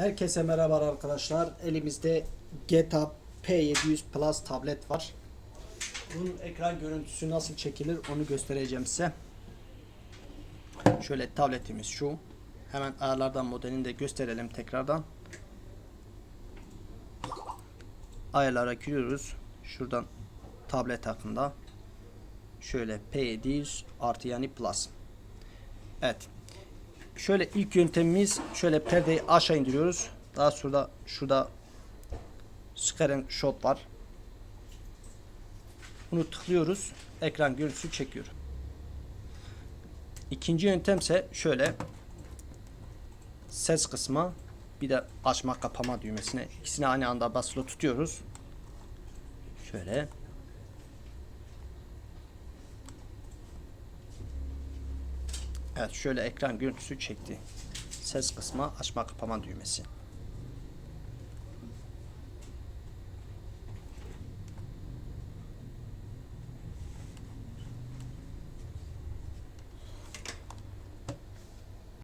Herkese merhaba arkadaşlar. Elimizde GTA P700 Plus tablet var. Bunun ekran görüntüsü nasıl çekilir onu göstereceğim size. Şöyle tabletimiz şu. Hemen ayarlardan modelini de gösterelim tekrardan. Ayarlara giriyoruz. Şuradan tablet hakkında. Şöyle P700 artı yani Plus. Evet. Şöyle ilk yöntemimiz şöyle perdeyi aşağı indiriyoruz. Daha sonra şurada screen shot var. Bunu tıklıyoruz. Ekran görüntüsü çekiyor. İkinci yöntemse şöyle ses kısmı bir de açma kapama düğmesine ikisini aynı anda basılı tutuyoruz. Şöyle Evet şöyle ekran görüntüsü çekti. Ses kısmı açma kapama düğmesi.